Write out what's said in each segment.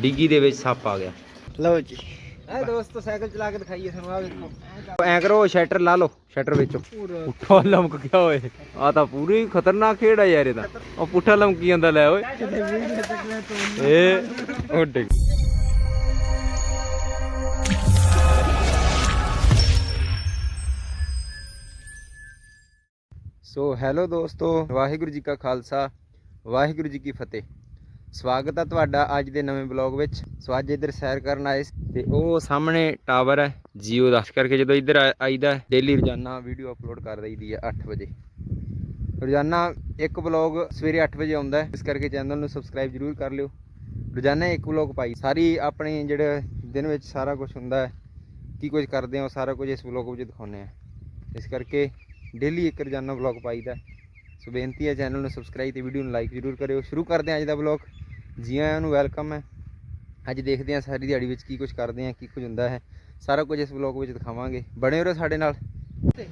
ਡਿੱਗੀ ਦੇ ਵਿੱਚ ਸੱਪ ਆ ਗਿਆ। ਲਓ ਜੀ। ਇਹ ਦੋਸਤੋ ਸਾਈਕਲ ਚਲਾ ਕੇ ਦਿਖਾਈਏ ਤੁਹਾਨੂੰ ਆ ਵੇਖੋ। ਐ ਕਰੋ ਸ਼ਟਰ ਲਾ ਲਓ ਸ਼ਟਰ ਵਿੱਚੋਂ। ਪੁੱਠਾ ਲਮਕ ਗਿਆ ਓਏ। ਆ ਤਾਂ ਪੂਰੀ ਖਤਰਨਾਕ ਖੇਡ ਆ ਯਾਰ ਇਹਦਾ ਉਹ ਪੁੱਠਾ ਲਮਕੀ ਜਾਂਦਾ ਲੈ ਓਏ। ਇਹ ਉਹ ਡਿੱਗ। ਸੋ ਹੈਲੋ ਦੋਸਤੋ ਵਾਹਿਗੁਰੂ ਜੀ ਕਾ ਖਾਲਸਾ ਵਾਹਿਗੁਰੂ ਜੀ ਕੀ ਫਤਿਹ। ਸਵਾਗਤ ਹੈ ਤੁਹਾਡਾ ਅੱਜ ਦੇ ਨਵੇਂ ਬਲੌਗ ਵਿੱਚ। ਸੋ ਅੱਜ ਇੱਧਰ ਸੈਰ ਕਰਨ ਆਏ ਸੀ ਤੇ ਉਹ ਸਾਹਮਣੇ ਟਾਵਰ ਹੈ, ਜੀਓ ਦਾ। ਕਰਕੇ ਜਦੋਂ ਇੱਧਰ ਆ- ਆਈਦਾ ਡੇਲੀ ਰੋਜ਼ਾਨਾ ਵੀਡੀਓ ਅਪਲੋਡ ਕਰ ਦਈਦੀ ਹੈ 8 ਵਜੇ। ਰੋਜ਼ਾਨਾ ਇੱਕ ਬਲੌਗ ਸਵੇਰੇ 8 ਵਜੇ ਆਉਂਦਾ ਇਸ ਕਰਕੇ ਚੈਨਲ ਨੂੰ ਸਬਸਕ੍ਰਾਈਬ ਜਰੂਰ ਕਰ ਲਿਓ। ਰੋਜ਼ਾਨਾ ਇੱਕ ਬਲੌਗ ਪਾਈ। ਸਾਰੀ ਆਪਣੇ ਜਿਹੜੇ ਦਿਨ ਵਿੱਚ ਸਾਰਾ ਕੁਝ ਹੁੰਦਾ ਹੈ, ਕੀ ਕੁਝ ਕਰਦੇ ਹਾਂ, ਉਹ ਸਾਰਾ ਕੁਝ ਇਸ ਬਲੌਗ ਵਿੱਚ ਦਿਖਾਉਂਦੇ ਆ ਇਸ ਕਰਕੇ ਡੇਲੀ ਇੱਕ ਰੋਜ਼ਾਨਾ ਬਲੌਗ ਪਾਈਦਾ ਸੋ ਬੇਨਤੀ ਹੈ ਚੈਨਲ ਨੂੰ ਸਬਸਕ੍ਰਾਈਬ ਤੇ ਵੀਡੀਓ ਨੂੰ ਲਾਈਕ ਜਰੂਰ ਕਰਿਓ। ਸ਼ੁਰੂ ਕਰਦੇ ਹਾਂ ਅੱਜ ਦਾ ਬਲੌਗ ਜੀ ਆਇਆਂ ਨੂੰ ਵੈਲਕਮ ਹੈ। ਅੱਜ ਦੇਖਦੇ ਹਾਂ ਸਾਰੀ ਦਿਹਾੜੀ ਵਿੱਚ ਕੀ ਕੁਝ ਕਰਦੇ ਹਾਂ ਕੀ ਕੁਝ ਹੁੰਦਾ ਹੈ। ਸਾਰਾ ਕੁਝ ਇਸ ਵਲੌਗ ਵਿੱਚ ਦਿਖਾਵਾਂਗੇ। ਬਣੇ ਰਹੋ ਸਾਡੇ ਨਾਲ।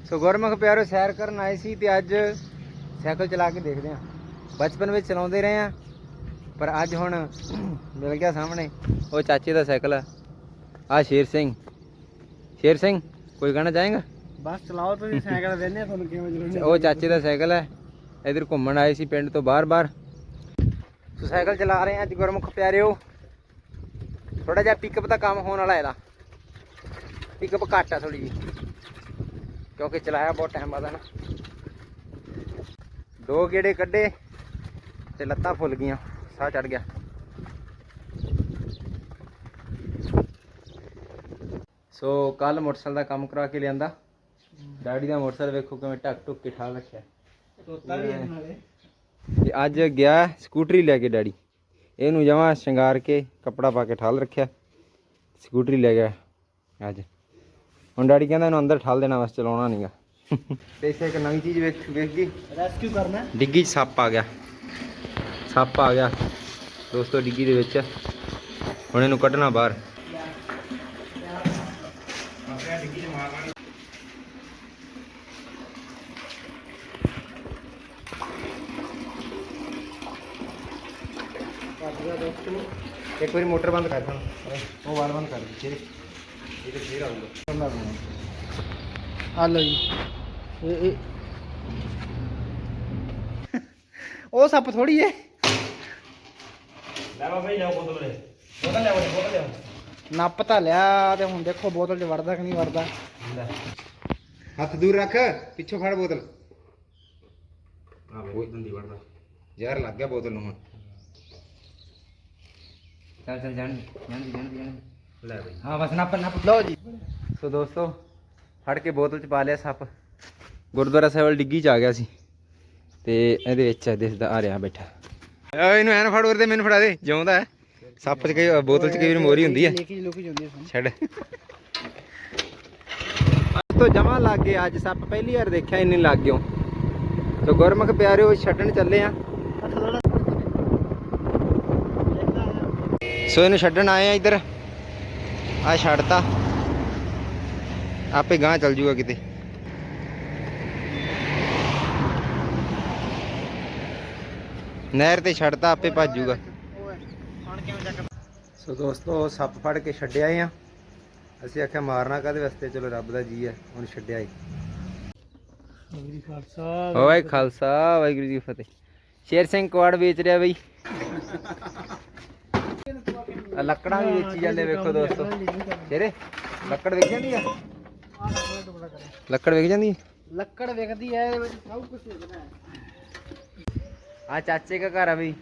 ਸੋ ਗੁਰਮੁਖ ਪਿਆਰੋ ਸੈਰ ਕਰਨ ਆਏ ਸੀ ਤੇ ਅੱਜ ਸਾਈਕਲ ਚਲਾ ਕੇ ਦੇਖਦੇ ਹਾਂ। ਬਚਪਨ ਵਿੱਚ ਚਲਾਉਂਦੇ ਰਹੇ ਹਾਂ ਪਰ ਅੱਜ ਹੁਣ ਮਿਲ ਗਿਆ ਸਾਹਮਣੇ। ਉਹ ਚਾਚੇ ਦਾ ਸਾਈਕਲ ਹੈ ਆ ਸ਼ੇਰ ਸਿੰਘ। ਸ਼ੇਰ ਸਿੰਘ ਕੋਈ ਕਹਿਣਾ ਚਾਹੇਗਾ? ਬਸ ਚਲਾਓ ਤੁਸੀਂ ਸਾਈਕਲ ਵੇਨੇ ਤੁਹਾਨੂੰ ਕਿਵੇਂ ਚਲਾਉਣੀ ਉਹ ਚਾਚੇ ਦਾ ਸਾਈਕਲ ਹੈ। ਇਧਰ ਘੁੰਮਣ ਆਏ ਸੀ ਪਿੰਡ ਤੋਂ ਬਾਹਰ-ਬਾਹਰ। ਸੋ ਸਾਈਕਲ ਚਲਾ ਰਹੇ ਹਾਂ ਅੱਜ ਗੁਰਮੁਖ ਪਿਆਰਿਓ। ਥੋੜਾ ਜਿਹਾ ਪਿਕਅਪ ਦਾ ਕੰਮ ਹੋਣ ਵਾਲਾ ਇਹਦਾ। ਪਿਕਅਪ ਘੱਟ ਆ ਥੋੜੀ ਜੀ ਕਿਉਂਕਿ ਚਲਾਇਆ ਬਹੁਤ ਟਾਈਮ ਬਾਅਦ ਨਾ। ਦੋ ਗੇੜੇ ਕੱਢੇ ਤੇ ਲੱਤਾਂ ਫੁੱਲ ਗਈਆਂ। ਸਾਹ ਚੜ ਗਿਆ। ਸੋ ਕੱਲ ਮੋਟਰਸਾਈਕਲ ਦਾ ਕੰਮ ਕਰਾ ਕੇ ਲਿਆਂਦਾ। ਡੈਡੀ ਦਾ ਮੋਟਰਸਾਈਕਲ ਵੇਖੋ ਕਿਵੇਂ ਟੱਕ ਟੁੱਕ ਕੇ ਠਾਲ ਰੱਖਿਆ। ਤੋਤਾ ਵੀ ਨਾਲੇ। ਤੇ ਅੱਜ ਗਿਆ ਸਕੂਟਰੀ ਲੈ ਕੇ ਡੈਡੀ। ਇਹਨੂੰ ਜਮਾ ਸ਼ਿੰਗਾਰ ਕੇ ਕੱਪੜਾ ਪਾ ਕੇ ਠਾਲ ਰੱਖਿਆ। ਸਕੂਟਰੀ ਲੈ ਗਿਆ ਅੱਜ। ਹੁਣ ਡੈਡੀ ਕਹਿੰਦਾ ਇਹਨੂੰ ਅੰਦਰ ਠਾਲ ਦੇਣਾ ਬਸ ਚਲਾਉਣਾ ਨਹੀਂਗਾ ਤੇ ਇਸੇ ਇੱਕ ਨਵੀਂ ਚੀਜ਼ ਵੇਖ ਵੇਖ ਗਈ। ਰੈਸਕਿਊ ਕਰਨਾ ਡਿੱਗੀ 'ਚ ਸੱਪ ਆ ਗਿਆ। ਸੱਪ ਆ ਗਿਆ ਦੋਸਤੋ ਡਿੱਗੀ ਦੇ ਵਿੱਚ। ਹੁਣ ਇਹਨੂੰ ਕੱਢਣਾ ਬਾਹਰ। ਇੱਕ ਵਾਰੀ ਮੋਟਰ ਬੰਦ ਕਰ ਦੇਣਾ ਉਹ ਵਾਲ ਬੰਦ ਕਰ ਦੇ ਫਿਰ ਇਹ ਤੇ ਫੇਰ ਆਊਗਾ। ਆ ਲਓ ਜੀ। ਇਹ ਇਹ। ਉਹ ਸੱਪ ਥੋੜੀ ਏ। ਲੈ ਬਾਬਾ ਜੀ ਲਿਆਓ ਬੋਤਲ ਲੈ ਬੋਤਲ ਲਿਆਓ ਬੋਤਲ ਲਿਆਓ। ਨੱਪ ਤਾਂ ਲਿਆ ਤੇ ਹੁਣ ਦੇਖੋ ਬੋਤਲ 'ਚ ਵੜਦਾ ਕਿ ਨਹੀਂ ਵੜਦਾ। ਹੱਥ ਦੂਰ ਰੱਖ ਪਿੱਛੋਂ ਫੜ ਬੋਤਲ। ਆ ਵੇ ਦੰਦੀ ਵੜਦਾ। ਜ਼ਹਿਰ ਲੱਗ ਗਿਆ ਬੋਤਲ ਨੂੰ ਹੁਣ। ਚੱਲ ਚੱਲ ਜਾਣ ਜਾਣ ਜਾਣ ਜਾਣ ਲੈ ਬਈ। ਹਾਂ ਬਸ ਨੱਪ ਨੱਪ। ਲਓ ਜੀ। ਸੋ ਦੋਸਤੋ ਫੜ ਕੇ ਬੋਤਲ ਚ ਪਾ ਲਿਆ ਸੱਪ। ਗੁਰਦੁਆਰਾ ਸਾਹਿਬ ਵਾਲੀ ਡਿੱਗੀ ਚ ਆ ਗਿਆ ਸੀ। ਤੇ ਇਹਦੇ ਵਿੱਚ ਆ ਦਿਸਦਾ ਆ ਰਿਹਾ ਬੈਠਾ। ਓਏ ਇਹਨੂੰ ਐਨ ਫੜ ਉਰਦੇ ਮੈਨੂੰ ਫੜਾ ਦੇ ਜਿਉਂਦਾ ਹੈ। ਸੱਪ ਚ ਕਈ ਬੋਤਲ ਚ ਕਈ ਵਾਰ ਮੋਰੀ ਹੁੰਦੀ ਹੈ ਲੇਕੀ ਲੁਕੀ ਹੁੰਦੀ ਹੈ ਛੱਡ। ਅੱਜ ਤੋਂ ਜਮਾ ਲੱਗ ਗਏ ਅੱਜ ਸੱਪ। ਪਹਿਲੀ ਵਾਰ ਦੇਖਿਆ ਇੰਨੇ ਲੱਗ ਗਿਓ। ਸੋ ਗੁਰਮੁਖ ਪਿਆਰਿਓ ਛੱਡਣ ਚੱਲੇ ਆ। ਸੋ ਇਹਨੂੰ ਛੱਡਣ ਆਏ ਆ ਇੱਧਰ। ਆ ਛੱਡਤਾ। ਆਪੇ ਗਾਂ ਚੱਲ ਜੂਗਾ ਕਿਤੇ। ਨਹਿਰ ਤੇ ਛੱਡਤਾ ਆਪੇ ਭੱਜ ਜੂਗਾ। ਸੋ ਦੋਸਤੋ ਸੱਪ ਫੜ ਕੇ ਛੱਡਿਆ ਆ। ਅਸੀਂ ਆਖਿਆ ਮਾਰਨਾ ਕਾਦੇ ਵਾਸਤੇ? ਚਲੋ ਰੱਬ ਦਾ ਜੀ ਹੈ ਹੁਣ ਛੱਡਿਆ ਈ ਮੇਰੀ ਖਾਲਸਾ ਓਏ ਖਾਲਸਾ ਵਾਹਿਗੁਰੂ ਜੀ ਕੀ ਫਤਿਹ। ਸ਼ੇਰ ਸਿੰਘ ਕੁਆੜ ਵੇਚ ਰਿਹਾ ਬਈ। ਆ ਲੱਕੜਾਂ ਵੀ ਵੇਚੀ ਜਾਂਦੇ ਵੇਖੋ ਦੋਸਤੋ। ਸ਼ੇਰੇ ਲੱਕੜ ਵਿਕ ਜਾਂਦੀ ਆ? ਲੱਕੜ ਵਿਕ ਜਾਂਦੀ? ਲੱਕੜ ਇਹਦੇ ਵਿੱਚ ਸਭ ਕੁਝ ਹੈ। ਆ ਚਾਚੇ ਦਾ ਘਰ ਆ ਬਈ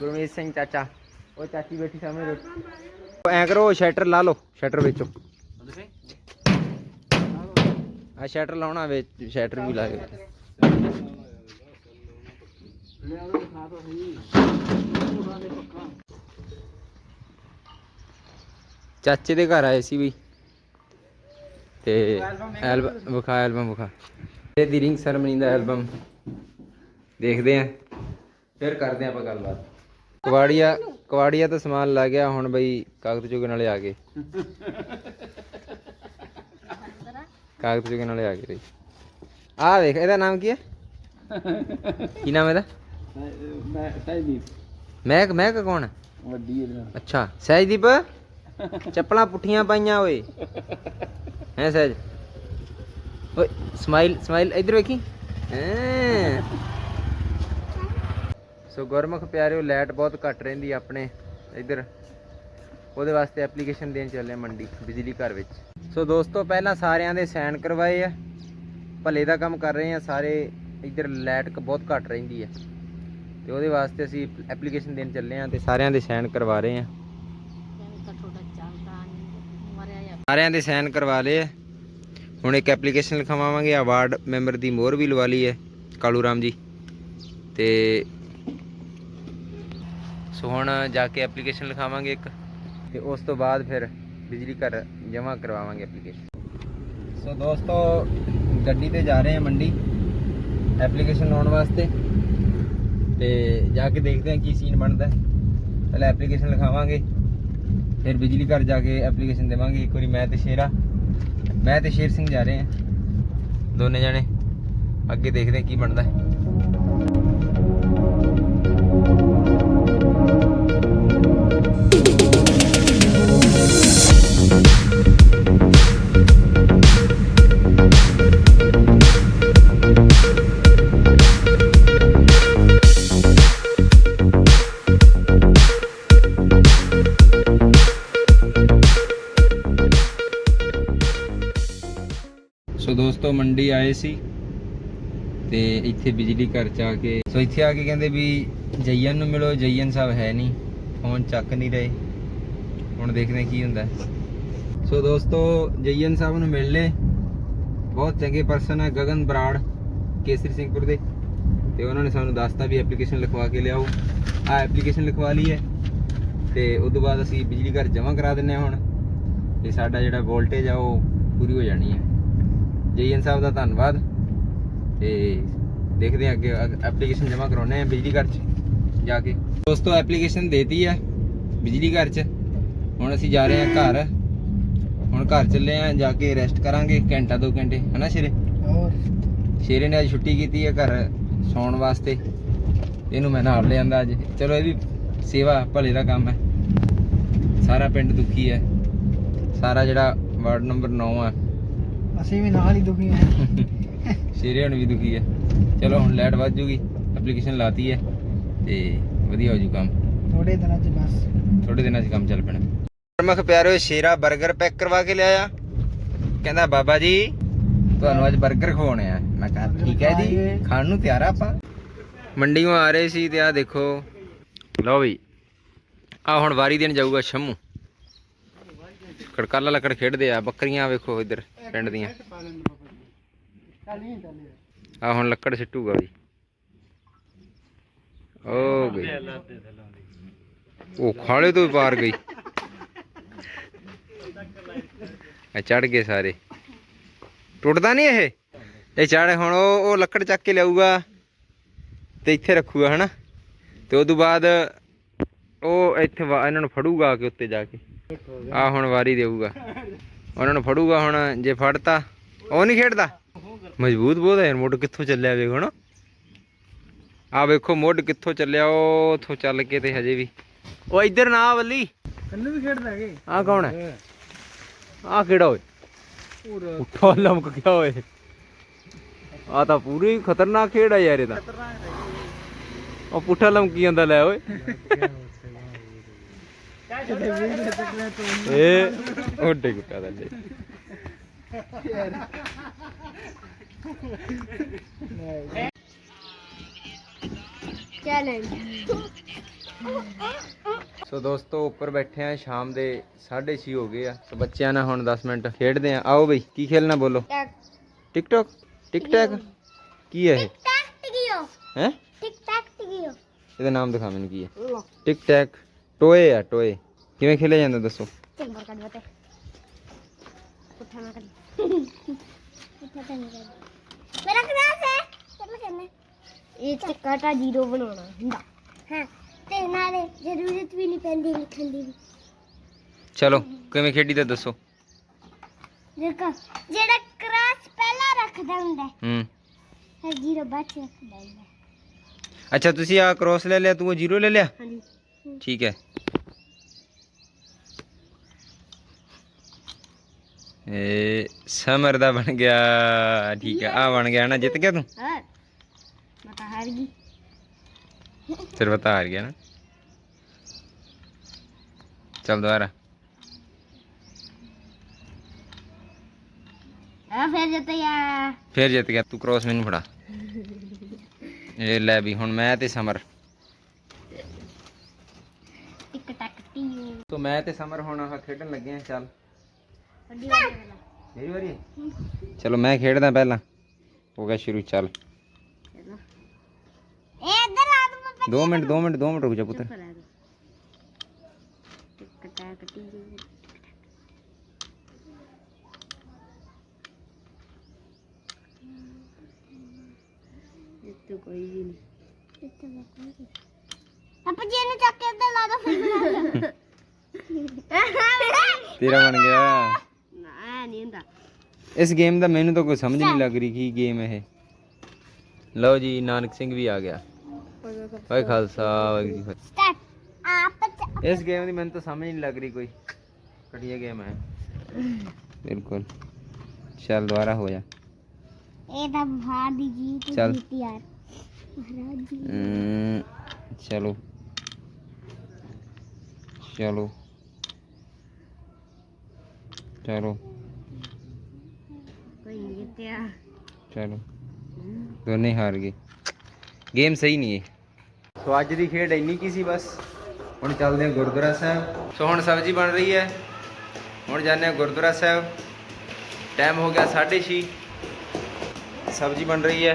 ਗੁਰਮੀਤ ਸਿੰਘ ਚਾਚਾ। ਉਹ ਚਾਚੀ ਬੈਠੀ ਸਾਹਮਣੇ ਰੋਟੀ। ਐ ਕਰੋ ਸ਼ਟਰ ਲਾ ਲਓ ਸ਼ਟਰ ਵਿੱਚੋਂ। ਆ ਸ਼ਟਰ ਲਾਉਣਾ ਵਿੱਚ ਸ਼ਟਰ ਵੀ ਲਾ ਕੇ। ਚਾਚੇ ਦੇ ਘਰ ਆਏ ਸੀ ਬਈ। ਤੇ ਐਲਬਮ ਵਿਖਾ ਐਲਬਮ ਵਿਖਾ। ਇਹ ਦੀ ਰਿੰਗ ਸੈਰਮਨੀ ਦਾ ਐਲਬਮ। ਦੇਖਦੇ ਆਂ। ਫਿਰ ਕਰਦੇ ਆਂ ਆਪਾਂ ਗੱਲਬਾਤ। ਕਵਾੜੀਆ ਕਵਾੜੀਆ ਤਾਂ ਸਮਾਨ ਲੱਗ ਗਿਆ ਹੁਣ ਬਈ ਕਾਗਜ਼ ਚੁਗਣ ਵਾਲੇ ਆ ਗਏ। ਕਾਗਜ਼ ਚੁਗਣ ਵਾਲੇ ਆ ਗਏ ਬਈ। ਆਹ ਦੇਖ ਇਹਦਾ ਨਾਮ ਕੀ ਹੈ? ਕੀ ਨਾਮ ਇਹਦਾ? ਮੈਂ ਟਾਈਮ ਮਹਿਕ ਮਹਿਕ ਕੌਣ ਹੈ? ਵੱਡੀ ਹੈ ਅੱਛਾ ਸਹਿਜਦੀਪ? ਚੱਪਲਾਂ ਪੁੱਠੀਆਂ ਪਾਈਆਂ ਓਏ। ਹੈ ਸਹਿਜ? ਓਏ ਸਮਾਈਲ ਸਮਾਈਲ ਇਧਰ ਵੇਖੀ। ਹੈਂ। ਸੋ ਗੁਰਮੁਖ ਪਿਆਰਿਓ ਲਾਈਟ ਬਹੁਤ ਘੱਟ ਰਹਿੰਦੀ ਆਪਣੇ, ਇਧਰ। ਉਹਦੇ ਵਾਸਤੇ ਐਪਲੀਕੇਸ਼ਨ ਦੇਣ ਚੱਲੇ ਮੰਡੀ, ਬਿਜਲੀ ਘਰ ਵਿੱਚ। ਸੋ ਦੋਸਤੋ, ਪਹਿਲਾਂ ਸਾਰਿਆਂ ਦੇ ਸਾਈਨ ਕਰਵਾਏ ਆ। ਭਲੇ ਦਾ ਕੰਮ ਕਰ ਰਹੇ ਆ, ਸਾਰੇ ਇਧਰ ਲਾਈਟ ਬਹੁਤ ਘੱਟ ਰਹਿੰਦੀ ਹੈ ਤੇ ਉਹਦੇ ਵਾਸਤੇ ਅਸੀਂ ਐਪਲੀਕੇਸ਼ਨ ਦੇਣ ਚੱਲੇ ਆ ਤੇ ਸਾਰਿਆਂ ਦੇ ਸਾਈਨ ਕਰਵਾ ਰਹੇ ਆ। ਸਾਰਿਆਂ ਦੇ ਸਾਈਨ ਕਰਵਾ ਲਏ ਆ। ਹੁਣ ਇੱਕ ਐਪਲੀਕੇਸ਼ਨ ਲਿਖਵਾਵਾਂਗੇ ਆ ਵਾਰਡ ਮੈਂਬਰ ਦੀ ਮੋਹਰ ਵੀ ਲਵਾ ਲਈ ਹੈ, ਕਾਲੂ ਰਾਮ ਜੀ। ਤੇ ਸੋ ਹੁਣ ਜਾ ਕੇ ਐਪਲੀਕੇਸ਼ਨ ਲਿਖਾਵਾਂਗੇ ਇੱਕ। ਤੇ ਉਸ ਤੋਂ ਬਾਅਦ ਫਿਰ ਬਿਜਲੀ ਘਰ ਜਮ੍ਹਾਂ ਕਰਵਾਵਾਂਗੇ ਐਪਲੀਕੇਸ਼ਨ ਸੋ ਦੋਸਤੋ, ਗੱਡੀ ਤੇ ਜਾ ਰਹੇ ਹਾਂ ਮੰਡੀ ਐਪਲੀਕੇਸ਼ਨ ਲਾਉਣ ਵਾਸਤੇ। ਤੇ ਜਾ ਕੇ ਦੇਖਦੇ ਹਾਂ ਕੀ ਸੀਨ ਬਣਦਾ। ਹੈ। ਪਹਿਲਾਂ ਐਪਲੀਕੇਸ਼ਨ ਲਿਖਾਵਾਂਗੇ। ਫਿਰ ਬਿਜਲੀ ਘਰ ਜਾ ਕੇ ਐਪਲੀਕੇਸ਼ਨ ਦੇਵਾਂਗੇ, ਇੱਕ ਵਾਰੀ ਮੈਂ ਤੇ ਸ਼ੇਰਾ। ਮੈਂ ਤੇ ਸ਼ੇਰ ਸਿੰਘ ਜਾ ਰਹੇ ਹਾਂ, ਦੋਨੇ ਜਣੇ। ਅੱਗੇ ਦੇਖਦੇ ਕੀ ਬਣਦਾ ਹੈ। ਮੰਡੀ ਆਏ ਸੀ ਤੇ ਇੱਥੇ ਬਿਜਲੀ ਘਰ ਚ ਆ ਕੇ, ਸੋ ਇੱਥੇ ਆ ਕੇ ਕਹਿੰਦੇ ਵੀ ਜਈਨ ਨੂੰ ਮਿਲੋ ਜਈਨ ਸਾਹਿਬ ਹੈ ਨਹੀਂ, ਫੋਨ ਚੱਕ ਨਹੀਂ ਰਹੇ। ਹੁਣ ਦੇਖਦੇ ਕੀ ਹੁੰਦਾ। ਸੋ ਦੋਸਤੋ ਜਈਨ ਸਾਹਿਬ ਨੂੰ ਮਿਲ ਲਏ। ਬਹੁਤ ਚੰਗੇ ਪਰਸਨ ਹੈ ਗਗਨ ਬਰਾੜ, ਕੇਸਰੀ ਸਿੰਘਪੁਰ ਦੇ। ਤੇ ਉਹਨਾਂ ਨੇ ਸਾਨੂੰ ਦੱਸਤਾ ਵੀ ਐਪਲੀਕੇਸ਼ਨ ਲਿਖਵਾ ਕੇ ਲਿਆਓ। ਆ ਐਪਲੀਕੇਸ਼ਨ ਲਿਖਵਾ ਲਈ ਹੈ। ਤੇ ਉਸ ਤੋਂ ਬਾਅਦ ਅਸੀਂ ਬਿਜਲੀ ਘਰ ਜਮ੍ਹਾਂ ਕਰਾ ਦਿੰਨੇ ਹਾਂ ਹੁਣ। ਤੇ ਸਾਡਾ ਜਿਹੜਾ ਵੋਲਟੇਜ ਆ, ਉਹ ਪੂਰੀ ਹੋ ਜਾਣੀ ਹੈ। ਜੀਐਨ ਸਾਹਿਬ ਦਾ ਧੰਨਵਾਦ। ਤੇ ਦੇਖਦੇ ਹਾਂ ਅੱਗੇ ਐਪਲੀਕੇਸ਼ਨ ਜਮ੍ਹਾਂ ਕਰਾਉਣੇ ਆ ਬਿਜਲੀ ਘਰ 'ਚ ਜਾ ਕੇ। ਦੋਸਤੋ ਐਪਲੀਕੇਸ਼ਨ ਦੇਤੀ ਹੈ ਬਿਜਲੀ ਘਰ 'ਚ। ਹੁਣ ਅਸੀਂ ਜਾ ਰਹੇ ਹਾਂ ਘਰ। ਹੁਣ ਘਰ ਚੱਲੇ ਆ ਜਾ ਕੇ ਰੈਸਟ ਕਰਾਂਗੇ ਘੰਟਾ ਦੋ ਘੰਟੇ ਹਨਾ ਸ਼ੇਰੇ? ਹੋਰ। ਸ਼ੇਰੇ ਨੇ ਅੱਜ ਛੁੱਟੀ ਕੀਤੀ ਹੈ ਘਰ ਸੌਣ ਵਾਸਤੇ। ਇਹਨੂੰ ਮੈਂ ਨਾਲ ਲਿਆਂਦਾ ਅੱਜ। ਚਲੋ ਇਹ ਵੀ ਸੇਵਾ ਭਲੇ ਦਾ ਕੰਮ ਹੈ। ਸਾਰਾ ਪਿੰਡ ਦੁਖੀ ਹੈ। ਸਾਰਾ ਜਿਹੜਾ ਵਾਰਡ ਨੰਬਰ 9 ਹੈ ਅਸੀਂ ਵੀ ਨਾਲ ਹੀ ਦੁਖੀ ਹਾਂ। ਸ਼ੇਰੇ ਹੁਣ ਵੀ ਦੁਖੀ ਹੈ। ਚਲੋ ਹੁਣ ਲਾਈਟ ਵੱਜ ਜੂਗੀ ਐਪਲੀਕੇਸ਼ਨ ਲਾਤੀ ਹੈ ਤੇ ਵਧੀਆ ਹੋ ਜੂ ਕੰਮ। ਥੋੜੇ ਦਿਨਾਂ ਚ ਬਸ। ਥੋੜੇ ਦਿਨਾਂ 'ਚ ਕੰਮ ਚੱਲ ਪੈਣਾ। ਮਖ ਪਿਆਰਿਓ ਸ਼ੇਰਾ 버ਗਰ ਪੈਕ ਕਰਵਾ ਕੇ ਲਿਆਇਆ। ਕਹਿੰਦਾ ਬਾਬਾ ਜੀ ਤੁਹਾਨੂੰ ਅੱਜ 버ਗਰ ਖਵਾਉਣੇ ਆ। ਮੈਂ ਕਿਹਾ ਠੀਕ ਹੈ ਜੀ ਖਾਣ ਨੂੰ ਤਿਆਰ ਆ ਆਪਾਂ। ਮੰਡੀੋਂ ਆ ਰਹੇ ਸੀ ਤੇ ਆ ਦੇਖੋ। ਲਓ ਵੀ ਆ ਹੁਣ ਵਾਰੀ ਦੇਣ ਜਾਊਗਾ ਸ਼ੰਮੂ। ਖੜਕਾਲਾ ਲੱਕੜ ਖੇਡਦੇ ਆ, ਬੱਕਰੀਆਂ ਵੇਖੋ ਇੱਧਰ, ਪਿੰਡ ਦੀਆਂ। ਆ ਹੁਣ ਲੱਕੜ ਸਿੱਟੂਗਾ ਵੀ। ਓ ਗਈ। ਉਹ ਖਾਲੇ ਤੋਂ ਵੀ ਪਾਰ ਗਈ। ਇਹ ਚੜ ਗਏ ਸਾਰੇ। ਟੁੱਟਦਾ ਨਹੀਂ ਇਹ? ਇਹ ਚੜ ਹੁਣ ਉਹ ਉਹ ਲੱਕੜ ਚੱਕ ਕੇ ਲਿਆਊਗਾ ਤੇ ਇੱਥੇ ਰੱਖੂਗਾ, ਹਨਾ? ਤੇ ਉਸ ਤੋਂ ਬਾਅਦ ਉਹ ਇੱਥੇ ਇਹਨਾਂ ਨੂੰ ਫੜੂਗਾ ਆ ਕੇ ਉੱਤੇ ਜਾ ਕੇ। ਆ ਹੁਣ ਵਾਰੀ ਦੇਊਗਾ। ਉਹਨਾਂ ਨੂੰ ਫੜੂਗਾ ਹੁਣ ਜੇ ਫੜਤਾ ਉਹ ਨਹੀਂ ਖੇਡਦਾ। ਮਜ਼ਬੂਤ ਬਹੁਤ ਹੈ ਮੁੱਢ ਕਿੱਥੋਂ ਚੱਲਿਆ ਵੇਖੋ ਨਾ। ਆ ਵੇਖੋ ਮੁੱਢ ਕਿੱਥੋਂ ਚੱਲਿਆ ਉਹ ਉੱਥੋਂ ਚੱਲ ਕੇ ਤੇ ਹਜੇ ਵੀ। ਉਹ ਇੱਧਰ ਨਾ ਆ ਵੱਲੀ ਕੰਨੂ ਵੀ ਖੇਡਦਾ ਹੈਗੇ। ਆ ਕੌਣ ਹੈ? ਆ ਕਿਹੜਾ ਓਏ? ਉੱਠਾ ਲਮਕ ਗਿਆ ਓਏ। ਆ ਤਾਂ ਪੂਰੀ ਖਤਰਨਾਕ ਖੇਡ ਆ ਯਾਰ ਇਹ ਤਾਂ। ਉਹ ਪੁੱਠਾ ਲਮਕੀ ਜਾਂਦਾ ਲੈ ਓਏ। ਇਹ ਚੈਲੰਜ ਸੋ ਦੋਸਤੋ ਉੱਪਰ ਬੈਠੇ ਆ ਸ਼ਾਮ ਦੇ 6:30 ਹੋ ਗਏ ਆ। ਸੋ ਬੱਚਿਆਂ ਨਾਲ ਹੁਣ 10 ਮਿੰਟ ਖੇਡਦੇ ਆ। ਆਓ ਬਈ ਕੀ ਖੇਲਣਾ ਬੋਲੋ? ਟੈਕ ਟਿਕਟੌਕ ਟਿਕਟੈਕ ਕੀ ਹੈ ਇਹ? ਟੈਕ ਟਿਕਿਓ ਹੈ? ਟਿਕ ਟੈਕ ਟਿਕਿਓ ਇਹਦਾ ਨਾਮ ਦਿਖਾ ਮੈਨੂੰ ਕੀ ਹੈ। ਟਿਕ ਟੈਕ ਟੋਏ ਆ ਟੋਏ। ਕਿਵੇਂ ਖੇਲਿਆ ਜਾਂਦਾ ਦੱਸੋ? ਚੰਬਰ ਕੱਢ ਬਤੇ ਪੁੱਠਾ ਨਾ ਕੱਢ। ਪੁੱਠਾ ਤਾਂ ਨਹੀਂ ਕੱਢ। ਮੇਰਾ ਕਲਾਸ ਹੈ। ਚੱਲ ਕਰਨਾ ਇਹ ਚ ਕਾਟਾ ਜ਼ੀਰੋ ਬਣਾਉਣਾ ਹੁੰਦਾ। ਹਾਂ। ਤੇ ਨਾਲੇ ਜ਼ਰੂਰਤ ਵੀ ਨਹੀਂ ਪੈਂਦੀ ਲਿਖਣ ਦੀ। ਵੀ ਚਲੋ ਕਿਵੇਂ ਖੇਡੀ ਤਾਂ ਦੱਸੋ? ਦੇਖੋ ਜਿਹੜਾ ਕ੍ਰਾਸ ਪਹਿਲਾਂ ਰੱਖਦਾ ਹੁੰਦਾ ਹੈ, ਹੂੰ। ਫਿਰ ਜ਼ੀਰੋ ਬਾਅਦ ਚ ਰੱਖਦਾ ਹੁੰਦਾ ਹੈ। ਅੱਛਾ ਤੁਸੀਂ ਆ ਕ੍ਰੋਸ ਲੈ ਲਿਆ ਤੂੰ ਉਹ ਜ਼ੀਰੋ ਲੈ ਲਿਆ? ਹਾਂਜੀ। ਠੀਕ ਹੈ। ਸਮਰ ਦਾ ਬਣ ਗਿਆ ਠੀਕ ਹੈ ਆ ਬਣ ਗਿਆ ਨਾ ਜਿੱਤ ਗਿਆ ਤੂੰ? ਹਾਂ ਮੈਂ ਤਾਂ ਹਾਰ ਗਈ। ਤੇਰੇ ਬਤਾ ਹਾਰ ਗਿਆ ਨਾ। ਚੱਲ ਦੁਬਾਰਾ। ਆ ਫਿਰ ਜਿੱਤ ਗਿਆ। ਫੇਰ ਜਿੱਤ ਗਿਆ ਤੂੰ ਕ੍ਰੋਸ ਮੈਨੂੰ ਫੜਾ। ਇਹ ਲੈ ਵੀ ਹੁਣ ਮੈਂ ਤੇ ਸਮਰ। ਟਿਕ ਟਕ ਟੀ ਤੋ ਮੈਂ ਤੇ ਸਮਰ ਹੁਣ ਖੇਡਣ ਲੱਗੇ ਆ ਚੱਲ। ਮੇਰੀ ਵਾਰੀ ਹੈ? ਚਲੋ ਮੈਂ ਖੇਡਦਾ ਪਹਿਲਾਂ। ਹੋ ਗਿਆ ਸ਼ੁਰੂ ਚੱਲ। ਚਲੋ ਇਹ ਇੱਧਰ ਆ ਤੂੰ ਮੈਂ 2 ਮਿੰਟ 2 ਮਿੰਟ 2 ਮਿੰਟ ਰੁਕ ਜਾ ਪੁੱਤਰ ਕਰਾ ਦੋ ਟਿਕ ਟਕ ਟੀ ਇੱਥੇ ਕੋਈ ਵੀ ਨਹੀਂ। ਇੱਥੇ ਮੈਂ ਕੋਈ ਆਪਾਂ ਜੀ ਇਹਨੂੰ ਚੱਕ ਕੇ ਇੱਧਰ ਲਾ ਦੋ ਫਿਰ ਤੇਰਾ ਬਣ ਗਿਆ। ਇਸ ਗੇਮ ਦਾ ਮੈਨੂੰ ਤਾਂ ਕੋਈ ਸਮਝ ਨਹੀਂ ਲੱਗ ਰਹੀ ਕੀ ਗੇਮ ਇਹ। ਲਓ ਜੀ ਨਾਨਕ ਸਿੰਘ ਵੀ ਆ ਗਿਆ। ਵਾਹਿ ਖਾਲਸਾ ਵਾਹਿਗੁਰੂ ਜੀ ਸਟਾਰਟ ਆਪ ਇਸ ਗੇਮ ਦੀ ਮੈਨੂੰ ਤਾਂ ਸਮਝ ਨਹੀਂ ਲੱਗ ਰਹੀ ਕੋਈ। ਘਟੀਆ ਗੇਮ ਹੈ। ਬਿਲਕੁਲ। ਚੱਲ ਦੁਬਾਰਾ ਹੋ ਜਾ। ਇਹ ਤਾਂ ਬਾਹਰ ਦੀ ਜੀ ਤੂੰ ਚੱਲ। ਜੀਤੀ ਯਾਰ। ਮਹਾਰਾਜ ਜੀ ਹਮ, ਚਲੋ। ਚਲੋ। ਚਲੋ। ਜਿੱਤਿਆ ਚਲੋ ਦੋਨੇ ਹਾਰ ਗਏ ਗੇਮ ਸਹੀ ਨਹੀਂ ਹੈ ਸੋ ਅੱਜ ਦੀ ਖੇਡ ਇੰਨੀ ਕੀ ਸੀ ਬਸ ਹੁਣ ਚੱਲਦੇ ਹਾਂ ਗੁਰਦੁਆਰਾ ਸਾਹਿਬ ਸੋ ਹੁਣ ਸਬਜ਼ੀ ਬਣ ਰਹੀ ਹੈ ਹੁਣ ਜਾਂਦੇ ਹਾਂ ਗੁਰਦੁਆਰਾ ਸਾਹਿਬ ਟਾਈਮ ਹੋ ਗਿਆ 6:30 ਸਬਜ਼ੀ ਬਣ ਰਹੀ ਹੈ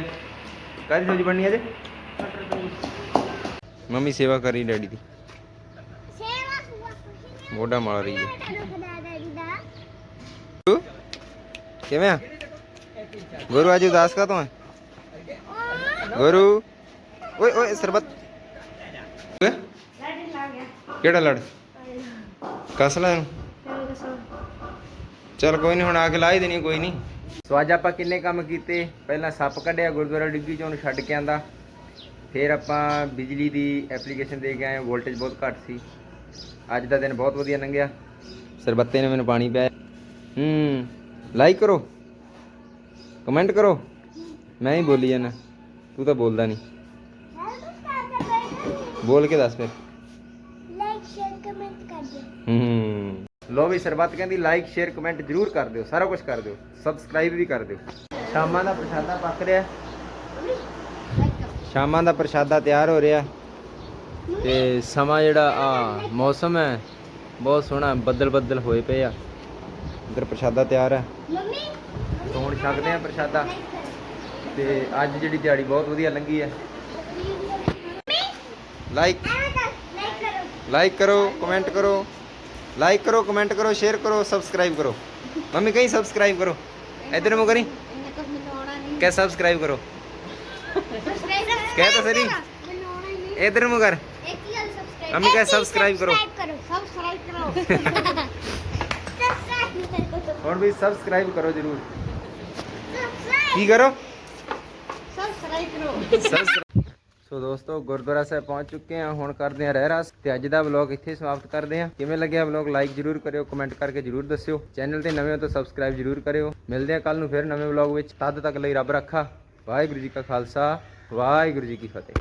ਕਾਹਦੀ ਸਬਜ਼ੀ ਬਣਨੀ ਹੈ ਜੀ ਮੰਮੀ ਸੇਵਾ ਕਰ ਰਹੀ ਡੈਡੀ ਦੀ ਸੇਵਾ ਸੁਆ ਖੁਸ਼ੀ ਮੋਢਾ ਮਾਰ ਰਹੀ ਹੈ ਕਿਵੇਂ ਆ ਗੁਰੂ ਅੱਜ ਉਦਾਸ ਕਾ ਤੋਂ ਹੈ ਗੁਰੂ ਓਏ ਓਏ ਸਰਬਤ ਓਏ, ਕਿਹੜਾ ਕਸ ਲੈ ਚਲ ਕੋਈ ਨਹੀਂ ਹੁਣ ਆ ਕੇ ਲਾ ਹੀ ਦੇਣੀ ਕੋਈ ਨਹੀਂ ਸੋ ਅੱਜ ਆਪਾਂ ਕਿੰਨੇ ਕੰਮ ਕੀਤੇ ਪਹਿਲਾਂ ਸੱਪ ਕੱਢਿਆ ਗੁਰਦੁਆਰਾ ਡਿੱਗੀ ਚੋਂ ਛੱਡ ਕੇ ਆਂਦਾ ਫਿਰ ਆਪਾਂ ਬਿਜਲੀ ਦੀ ਐਪਲੀਕੇਸ਼ਨ ਦੇ ਕੇ ਆਏ ਵੋਲਟੇਜ ਬਹੁਤ ਘੱਟ ਸੀ ਅੱਜ ਦਾ ਦਿਨ ਬਹੁਤ ਵਧੀਆ ਲੰਘਿਆ ਸਰਬੱਤੇ ਨੇ ਮੈਨੂੰ ਪਾਣੀ ਪਿਆ ਹੂੰ ਲਾਈਕ ਕਰੋ ਕਮੈਂਟ ਕਰੋ। ਮੈਂ ਹੀ ਬੋਲੀ ਜਾਣਾ ਤੂੰ ਤਾਂ ਬੋਲਦਾ ਨਹੀਂ। ਬੋਲ ਕੇ ਦੱਸ ਫਿਰ। ਲਾਈਕ ਸ਼ੇਅਰ ਕਮੈਂਟ ਕਰ ਦਿਓ। ਹੂੰ। ਲੋ ਵੀ ਸਰਬੱਤ ਕਹਿੰਦੀ ਲਾਈਕ ਸ਼ੇਅਰ ਕਮੈਂਟ ਜਰੂਰ ਕਰ ਦਿਓ। ਸਾਰਾ ਕੁਝ ਕਰ ਦਿਓ। ਸਬਸਕ੍ਰਾਈਬ ਵੀ ਕਰ ਦਿਓ। ਸ਼ਾਮਾਂ ਦਾ ਪ੍ਰਸ਼ਾਦਾ ਪੱਕ ਰਿਹਾ। ਸ਼ਾਮਾਂ ਦਾ ਪ੍ਰਸ਼ਾਦਾ ਤਿਆਰ ਹੋ ਰਿਹਾ। ਤੇ ਸਮਾਂ ਜਿਹੜਾ ਆ ਮੌਸਮ ਹੈ। ਬਹੁਤ ਸੋਹਣਾ ਬੱਦਲ ਬੱਦਲ ਹੋਏ ਪਏ ਆ। ਇਧਰ ਪ੍ਰਸ਼ਾਦਾ ਤਿਆਰ ਹੈ। ਮੰਮੀ ਸੋ ਹੁਣ ਛਕਦੇ ਆ ਪ੍ਰਸ਼ਾਦਾ। ਤੇ ਅੱਜ ਜਿਹੜੀ ਦਿਹਾੜੀ ਬਹੁਤ ਵਧੀਆ ਲੰਘੀ ਹੈ। ਲਾਈਕ ਲਾਈਕ ਕਰੋ ਕਮੈਂਟ ਕਰੋ। ਲਾਈਕ ਕਰੋ ਕਮੈਂਟ ਕਰੋ ਸ਼ੇਅਰ ਕਰੋ ਸਬਸਕ੍ਰਾਈਬ ਕਰੋ। ਮੰਮੀ ਕਹੀਂ ਸਬਸਕ੍ਰਾਈਬ ਕਰੋ? ਇਧਰ ਨੂੰ ਕਰੀ ਕਹਿ ਸਬਸਕ੍ਰਾਈਬ ਕਰੋ। ਕਹਿ ਤਾਂ ਨਹੀਂ ਇਧਰ ਨੂੰ ਕਰ। ਮੰਮੀ ਕਹੇ। ਸਬਸਕ੍ਰਾਈਬ ਕਰੋ। ਸਬਸਕ੍ਰਾਈਬ ਕਰੋ। ਹੁਣ ਵੀ ਸਬਸਕ੍ਰਾਈਬ ਕਰੋ ਜਰੂਰ। ਕੀ ਕਰੋ? ਸਬਸਕ੍ਰਾਈਬ ਕਰੋ। ਸੋ ਦੋਸਤੋ ਗੁਰਦੁਆਰਾ ਸਾਹਿਬ ਪਹੁੰਚ ਚੁੱਕੇ ਹਾਂ। ਹੁਣ ਕਰਦੇ ਹਾਂ ਰਹਿਰਾਸ। ਤੇ ਅੱਜ ਦਾ ਵਲੌਗ ਇੱਥੇ ਸਮਾਪਤ ਕਰਦੇ ਹਾਂ। ਕਿਵੇਂ ਲੱਗਿਆ ਵਲੌਗ? ਲਾਈਕ ਜਰੂਰ ਕਰਿਓ ਕਮੈਂਟ ਕਰਕੇ ਜਰੂਰ ਦੱਸਿਓ। ਚੈਨਲ ਤੇ ਨਵੇਂ ਹੋ ਤਾਂ ਸਬਸਕ੍ਰਾਈਬ ਜਰੂਰ ਕਰਿਓ। ਮਿਲਦੇ ਹਾਂ ਕੱਲ ਨੂੰ ਫਿਰ ਨਵੇਂ ਵਲੌਗ ਵਿੱਚ। ਤਦ ਤੱਕ ਲਈ ਰੱਬ ਰੱਖਾ। ਵਾਹਿਗੁਰੂ ਜੀ ਕਾ ਖਾਲਸਾ ਵਾਹਿਗੁਰੂ ਜੀ ਕੀ ਫਤਿਹ।